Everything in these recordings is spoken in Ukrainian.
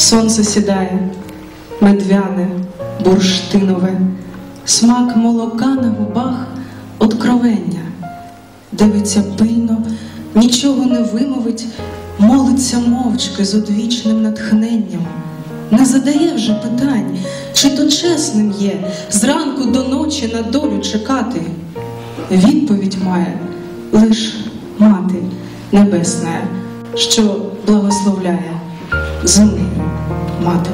Сонце сідає, медвяне, бурштинове, смак молока на губах откровення, дивиться пильно, нічого не вимовить, молиться мовчки з одвічним натхненням, не задає вже питань, чи то чесним є зранку до ночі на долю чекати. Відповідь має лиш мати небесна, що благословляє землі мати.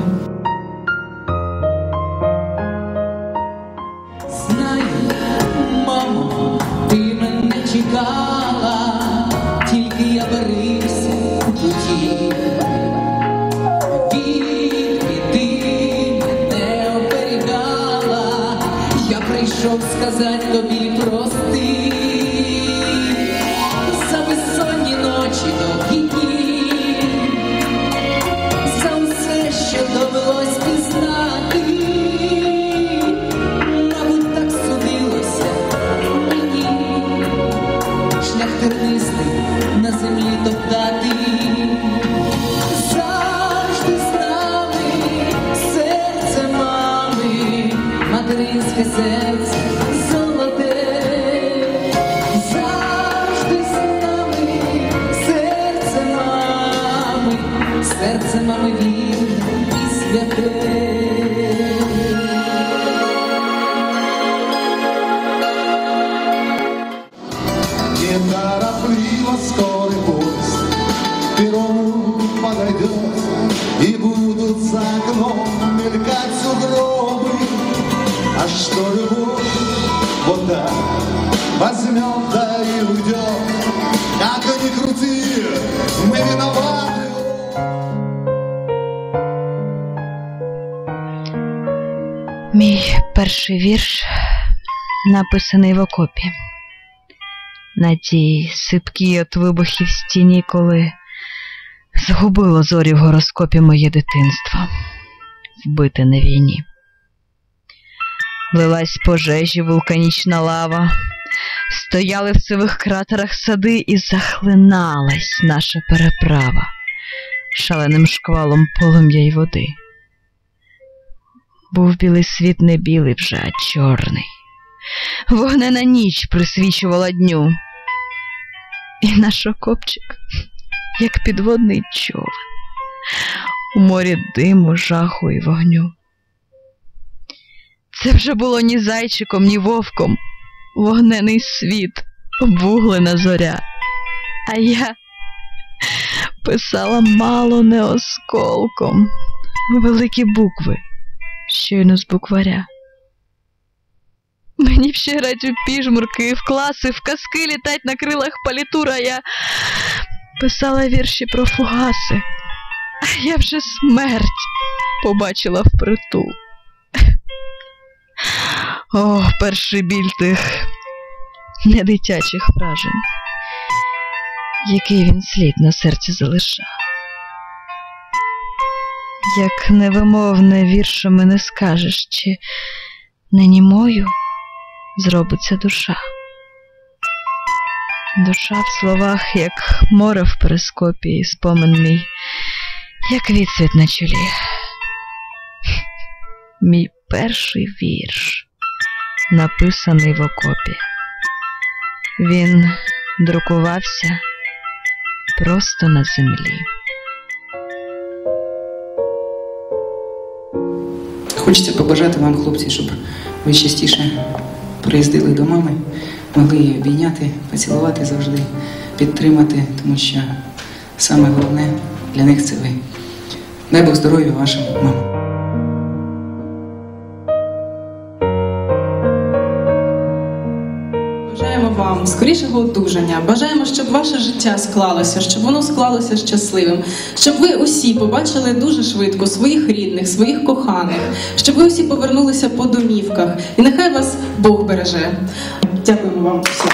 Вірне і святе. Неторопливо скорый поезд к перрону подойдет И будут за окном мелькать сугробы. А что любовь? Вот так Мій перший вірш написаний в окопі. На тій сипкій от вибухів стіні, коли згубило зорі в гороскопі моє дитинство, вбите на війні. Лилась пожежі вулканічна лава, стояли в сивих кратерах сади, і захлиналась наша переправа шаленим шквалом полум'я й води. Був білий світ не білий вже, а чорний. Вогнена ніч присвічувала дню. І наш окопчик, як підводний човен, у морі диму, жаху і вогню. Це вже було ні зайчиком, ні вовком, вогнений світ, обуглена зоря. А я писала мало не осколком, великі букви щойно з букваря. Мені ще грать у піжмурки, в класи, в казки літать на крилах палітура. Я писала вірші про фугаси, а я вже смерть побачила впритул. О, перший біль тих недитячих вражень, який він слід на серці залишав як невимовне віршами не скажеш, чи не німою зробиться душа. Душа в словах, як море в перископі, і спомин мій, як відсвіт на чолі. Мій перший вірш, написаний в окопі. Він друкувався просто на землі. Хочеться побажати вам, хлопці, щоб ви частіше приїздили до мами, могли її обійняти, поцілувати завжди, підтримати, тому що саме головне для них це ви. Дай Бог здоров'я вашим мамам. Скорішого одужання. Бажаємо, щоб ваше життя склалося, щоб воно склалося щасливим, щоб ви усі побачили дуже швидко своїх рідних, своїх коханих, щоб ви усі повернулися по домівках. І нехай вас Бог береже. Дякуємо вам всім.